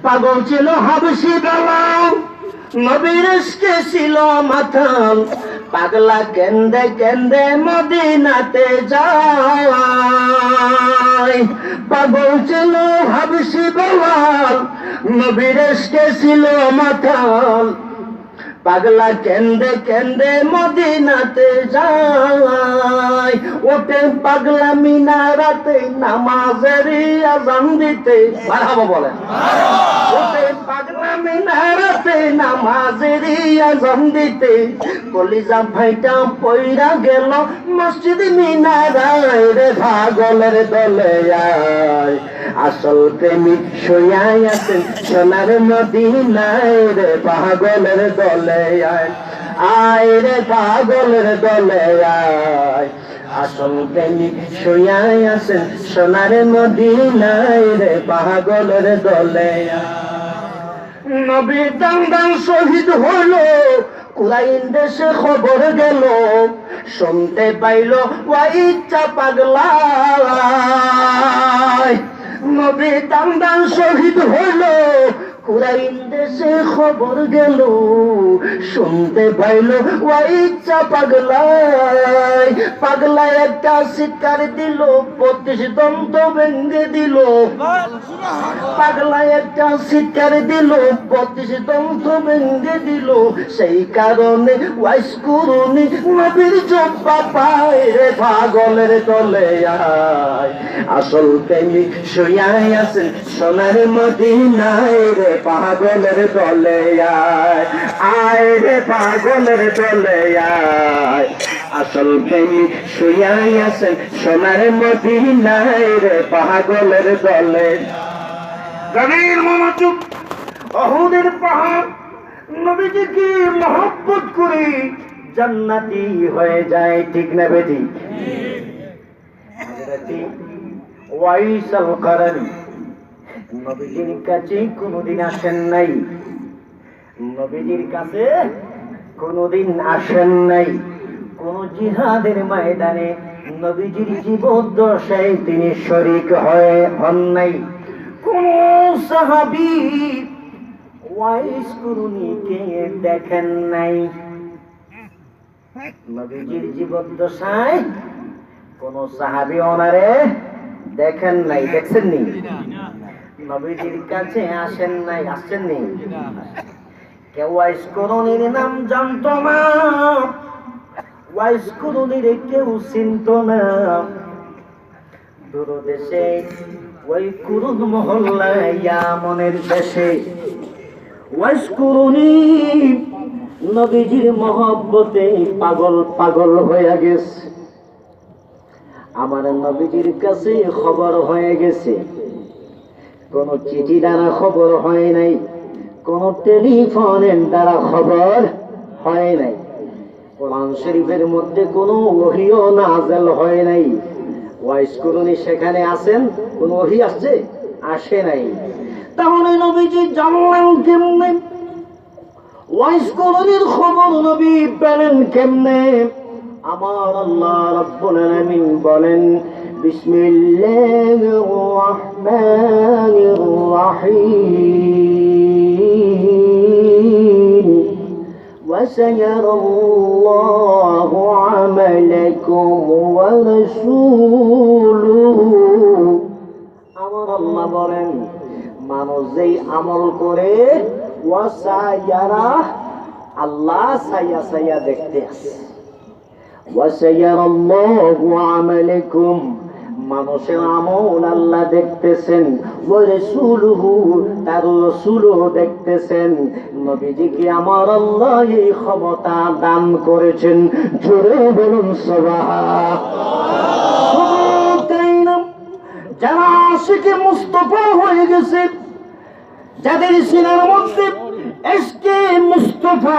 পাগল ছিল হাবসি বাবা নবীর ছিল মাথাল পাগলা কেন্দে কেন্দে মদিনাতে যায়। পাগল ছিল হাবসি বাবা নবীর ছিল মাথাল পাগলা কেন্দে কেন্দে মদিনাতে যায়। ওঠে পাগলা মিনারাতে নামাজের আজান দিতে। মারহাবা বলেন। ওঠে পাগলা মিনারাতে নামাজের আজান দিতে। কলিজা ভাইটা পইরা গেল মসজিদ মিনারায়। রে ভাগলের দলে আয়। আসল প্রেমিক শুয়াই আছেন সোনার মদিনায় রে পাগলের দলে আয় আয় রে পাগলের দলে আয়। আসল প্রেমিক শুয়াই আছেন সোনার মদিনায় রে পাগলের দলে নবী দাঙ্গান শহীদ হলো কুরাইন দেশে খবর গেল, শুনতে পাইল ওয়াইচ্ছা পাগলা নবী দান শহীদ হলো কুরাইন দেশে খবর গেল, শুনতে পাইল ওয়াইচ্ছা পাগলাই পাগলা একটা শিকার দিল, পঁচিশ দন্ত ভেঙ্গে দিল। পাগলা একটা শিকার দিল, পঁচিশ দন্ত ভেঙ্গে দিল। সেই কারণে ওয়াইস করুনি নবীর জব্বা পায় রে পাগলের তলে আয়। আসল প্রেমিক শুয়াই আছেন সোনার মদিনায় রে। পাগলের দলে আয়। আয় রে পাগলের দলে আয়। আসল প্রেমিক শুয়াই আছেন সোনার মদিনায় রে পাগলের দলে। অহুদের পাহাড় নবীজিকে মহব্বত করে জান্নাতি হয়ে যায় ঠিক না বেটি? ওয়াইসাল করেন নবীজির কাছে কোনোদিন আসেন নাই। নবীজির কাছে কোনোদিন আসেন নাই। কোন জিহাদের ময়দানে নবীজির জীবদ্দশায় তিনি শরিক হয়ে হন নাই। কোন সাহাবি ওয়াইস কুরুনিকে দেখেন নাই। নবীজির জীবদ্দশায় কোন সাহাবি ওনারে দেখেন নাই। দেখছেন নি নবীজির কাছে আসেন নাই আসছেন নি কেউ ওয়াইস কুরুনির নাম জানতো না। ওয়াইস কুরুনির কেউ চিনত না। দূরদেশে, ওই কুরুদ মহল্লায় মনের দেশে। ওয়াইস কুরুনি নবীজির মহব্বতে পাগল পাগল হয়ে গেছে। আমার নবীজির কাছে খবর হয়ে গেছে। কোন চিঠি দ্বারা খবর হয় নাই, কোন টেলিফোনের দ্বারা খবর হয় নাই। কোরআন শরীফের মধ্যে কোনো ওহিও নাজেল হয় নাই। ওয়াইস করুনি সেখানে আছেন, কোন ওহি আসছে? আসে নাই। তাহলে নবীজি জানলেন কেমনে? ওয়াইস করুনির খবর নবী পেলেন কেমনে? আমার আল্লাহ রাব্বুল আলামিন বলেন, বিসমিল্লাহির রহমানির রহিম وسيرى الله عملكم ورسوله আমার আল্লাহ বলেন মানুষ যেই আমল করে ওয়াসায়ারা আল্লাহ সাইয়া সাইয়া দেখতে আসে ওয়াসায়ারা আল্লাহু আমালাকুম মানুষের আমল আল্লাহ দেখতেছেন ও রসুলহু তার রসুলও দেখতেছেন। নবীজিকে আমার আল্লাহ এই ক্ষমতা দান করেছেন। জোরে বলুন সবাহ যারা আশিকে মুস্তফা হয়ে গেছে, যাদের সিনার মধ্যে এসকে মুস্তফা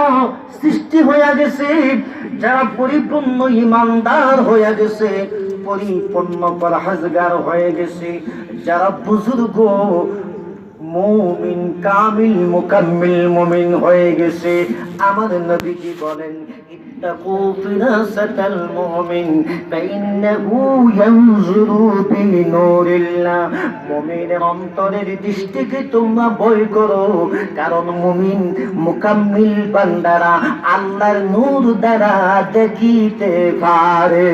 সৃষ্টি হয়ে গেছে, যারা পরিপূর্ণ ইমানদার হয়ে গেছে পরিপূর্ণ পরহাজগার হয়ে গেছে। যারা বুজুর্গ মৌমিন কামিল মুকাম্মিল মুমিন হয়ে গেছে আমার নবীজি বলেন اتقوا فراسة المؤمن فإنه ينظر بنور الله মুমিনের অন্তরের দৃষ্টিকে তোমরা ভয় করো কারণ মুমিন মুকাম্মিল বান্দারা আল্লাহর নূর দ্বারা দেখিতে পারে